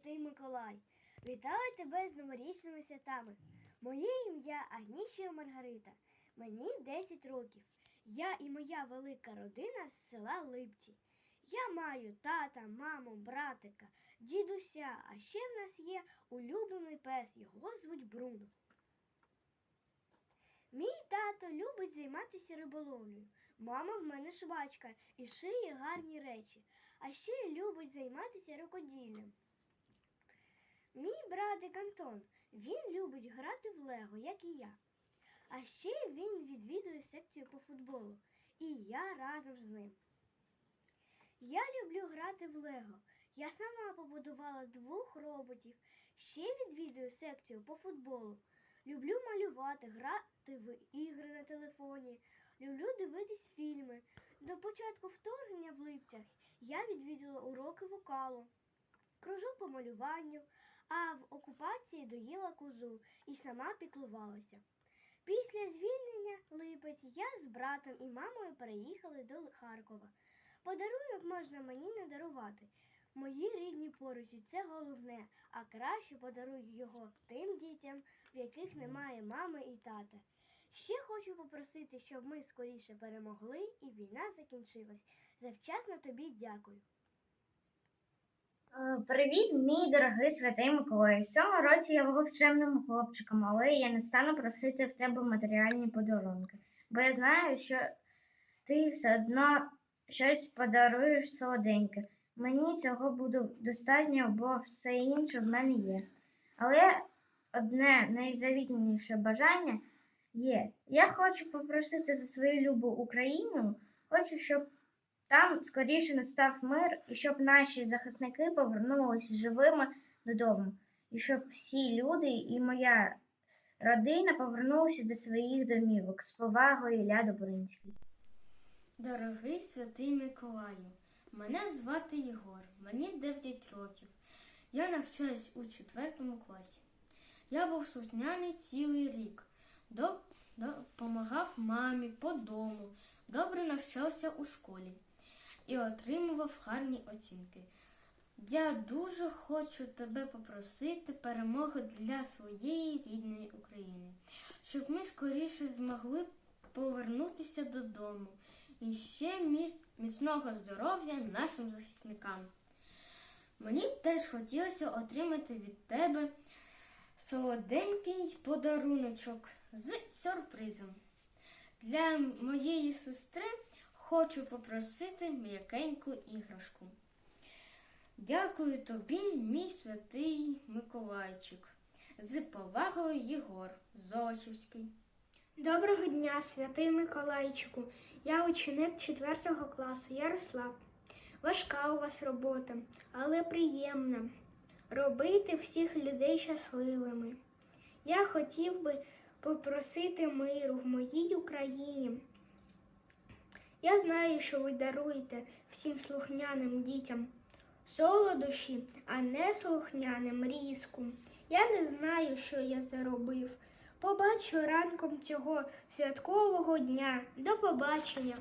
святий Миколай. Вітаю тебе з новорічними святами. Моє ім'я Агнічія Маргарита. Мені 10 років. Я і моя велика родина з села Липці. Я маю тата, маму, братика, дідуся, а ще в нас є улюблений пес, його звуть Бруно. Мій тато любить займатися риболовлею. Мама в мене швачка і шиє гарні речі, а ще любить займатися рукоділлям. Мій братик Антон, він любить грати в Лего, як і я. А ще він відвідує секцію по футболу, і я разом з ним. Я люблю грати в Лего. Я сама побудувала двох роботів. Ще відвідую секцію по футболу. Люблю малювати, грати в ігри на телефоні. Люблю дивитись фільми. До початку вторгнення в липцях я відвідала уроки вокалу, кружок по малюванню, а в окупації доїла козу і сама піклувалася. Після звільнення Липець я з братом і мамою переїхали до Харкова. Подарунок можна мені не дарувати. Мої рідні поруч і це головне, а краще подарую його тим дітям, в яких немає мами і тата. Ще хочу попросити, щоб ми скоріше перемогли і війна закінчилась. Завчасно тобі дякую. Е, Привіт, мій дорогий святий Миколай. В цьому році я був чемним хлопчиком, але я не стану просити в тебе матеріальні подарунки, бо я знаю, що ти все одно щось подаруєш солоденьке. Мені цього буде достатньо, бо все інше в мене є. Але одне найзавітніше бажання є. Я хочу попросити за свою любу Україну, хочу, щоб там скоріше настав мир, і щоб наші захисники повернулися живими додому, і щоб всі люди і моя родина повернулися до своїх домівок з повагою Ілля Добринський. Дорогий святий Миколаю, мене звати Єгор, мені 9 років. Я навчаюсь у 4 класі. Я був слухняний цілий рік. Допомагав мамі по дому, добре навчався у школі і отримував гарні оцінки. Я дуже хочу тебе попросити перемоги для своєї рідної України, щоб ми скоріше змогли повернутися додому. І ще міцного здоров'я нашим захисникам. Мені б теж хотілося отримати від тебе солоденький подаруночок з сюрпризом. Для моєї сестри хочу попросити м'якеньку іграшку. Дякую тобі, мій святий Миколайчик. З повагою Єгор Золочівський. Доброго дня, святий Миколайчику. Я ученик 4 класу Ярослав. Важка у вас робота, але приємна. Робити всіх людей щасливими. Я хотів би попросити миру в моїй Україні. Я знаю, що ви даруєте всім слухняним дітям солодощі, а не слухняним різку. Я не знаю, що я заробив. Побачу ранком цього святкового дня. До побачення.